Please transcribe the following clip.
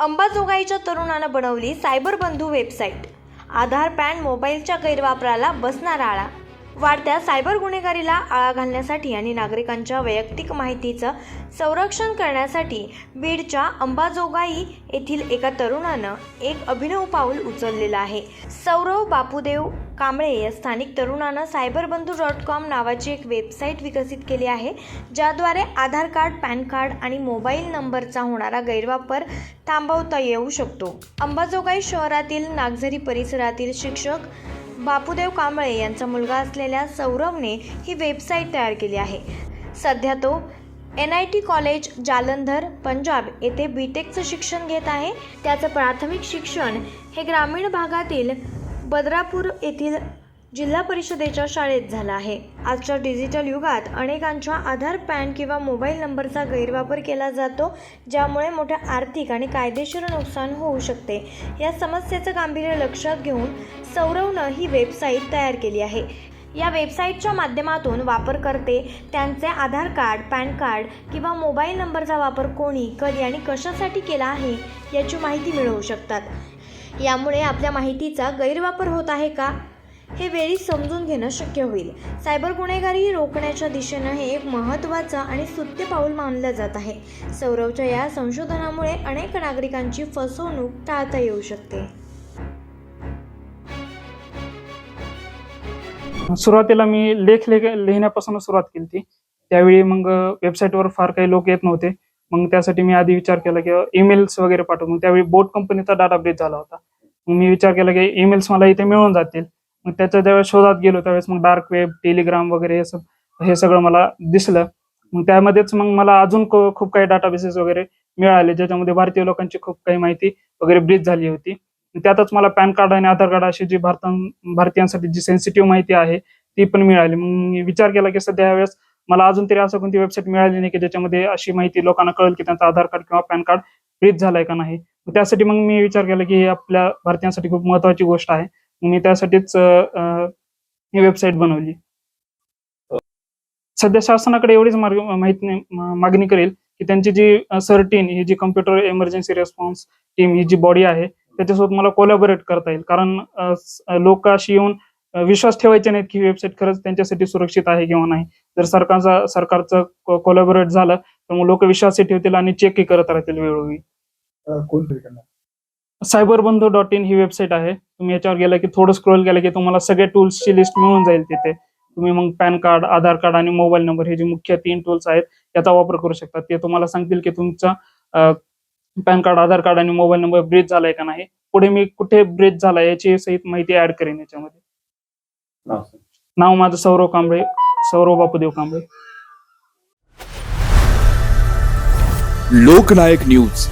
अंबाजोगाईच्या तरुणानं बनवली सायबर बंधू वेबसाईट. आधार पॅन मोबाईलच्या गैरवापराला बसणार आळा वाढत्या सायबर गुन्हेगारीला आळा घालण्यासाठी आणि नागरिकांच्या वैयक्तिक माहितीचं संरक्षण करण्यासाठी बीडच्या अंबाजोगाई येथील एका तरुणानं एक अभिनव पाऊल उचललेलं आहे. सौरव बापूदेव कांबळे या स्थानिक तरुणानं सायबर बंधू डॉट कॉम नावाची एक वेबसाईट विकसित केली आहे ज्याद्वारे आधार कार्ड पॅन कार्ड आणि मोबाईल नंबरचा होणारा गैरवापर थांबवता येऊ शकतो. अंबाजोगाई शहरातील नागझरी परिसरातील शिक्षक बापूदेव कांबळे यांचा मुलगा असलेल्या सौरवने ही वेबसाईट तयार केली आहे. सध्या तो N I T college Jalandhar Punjab येथे बी टेकचं शिक्षण घेत आहे. त्याचं प्राथमिक शिक्षण हे ग्रामीण भागातील बद्रापूर येथील जिल्हा परिषदेच्या शाळेत झाला आहे. आजच्या डिजिटल युगात अनेकांच्या आधार पॅन किंवा मोबाईल नंबरचा गैरवापर केला जातो ज्यामुळे मोठ्या आर्थिक आणि कायदेशीर नुकसान होऊ शकते. या समस्येचं गांभीर्य लक्षात घेऊन सौरवनं ही वेबसाईट तयार केली आहे. या वेबसाईटच्या माध्यमातून वापरकर्ते त्यांचे आधार कार्ड पॅन कार्ड किंवा मोबाईल नंबरचा वापर कोणी कधी आणि कशासाठी केला आहे याची माहिती मिळवू शकतात. यामुळे आपल्या माहितीचा गैरवापर होत आहे का? हे वेळी समजून घेणं शक्य होईल. सायबर गुन्हेगारी रोखण्याच्या दिशेनं हे एक महत्त्वाचं आणि सुत्य पाऊल मानलं जात आहे. सौरवच्या या संशोधनामुळे अनेक नागरिकांची फसवणूक टाळता येऊ शकते. सुरुवातीला मी लेख लेख लिहिण्यापासून सुरुवात केली ती त्यावेळी मग वेबसाईटवर फार काही लोक येत नव्हते. मग त्यासाठी मी आधी विचार केला की ईमेल्स वगैरे पाठवून. त्यावेळी बोट कंपनीचा डाटा ब्रेच झाला होता. मग मी विचार केला की ईमेल्स मला इथे मिळून जातील. मग त्याच्या ज्यावेळेस शोधात गेलो त्यावेळेस मग डार्क वेब टेलिग्राम वगैरे हे सब हे सगळं मला दिसलं. मग त्यामध्येच मग मला अजून खूप काही डाटाबेसेस वगैरे मिळाले ज्याच्यामध्ये भारतीय लोकांची खूप काही माहिती वगैरे ब्रीच झाली होती. त्यातच मला पॅन कार्ड आणि आधार कार्ड अशी जी भारतां भारतीयांसाठी जी सेन्सिटिव्ह माहिती आहे ती पण मिळाली. मग मी विचार केला की सध्या वेळेस मला अजून तरी असं कोणती वेबसाईट मिळाली नाही की ज्याच्यामध्ये अशी माहिती लोकांना कळेल की त्यांचं आधार कार्ड किंवा पॅन कार्ड ब्रीच झालाय का नाही. त्यासाठी मग मी विचार केला की हे आपल्या भारतीयांसाठी खूप महत्वाची गोष्ट आहे. मी त्यासाठीच ही वेबसाईट बनवली. सध्या शासनाकडे एवढीच मार्ग माहिती मागणी करेल की त्यांची जी सर्टीन ही जी कम्प्युटर इमर्जन्सी रेस्पॉन्स टीम ही जी बॉडी आहे त्याच्यासोबत मला कोलॅबोरेट करता येईल. कारण लोक अशी येऊन विश्वास ठेवायचे नाहीत की वेबसाईट खरंच त्यांच्यासाठी सुरक्षित आहे किंवा नाही. जर सरकारचा सरकारचं कोलॅबोरेट झालं तर मग लोक विश्वासही ठेवतील आणि चेकही करत राहतील वेळोवेळी. Cyber Bandhu dot in he website आहे. तुम्ही याच्यावर गेला की थोडं स्क्रोल केलं की तुम्हाला सगळ्या टूल्सची लिस्ट मिळून जाईल तिथे. तुम्ही मग पॅन कार्ड आधार कार्ड आणि मोबाईल नंबर हे जे मुख्य तीन टूल्स आहेत याचा वापर करू शकता. ते तुम्हाला सांगतील की तुमचा पॅन कार्ड आधार कार्ड आणि मोबाईल नंबर ब्रेच झालाय का नाही. पुढे मी कुठे ब्रेच झालाय याची सहित माहिती ऍड करेन याच्यामध्ये. नाव नाव माझं सौरव कांबळे सौरव बापूदेव कांबळे. लोकनायक न्यूज.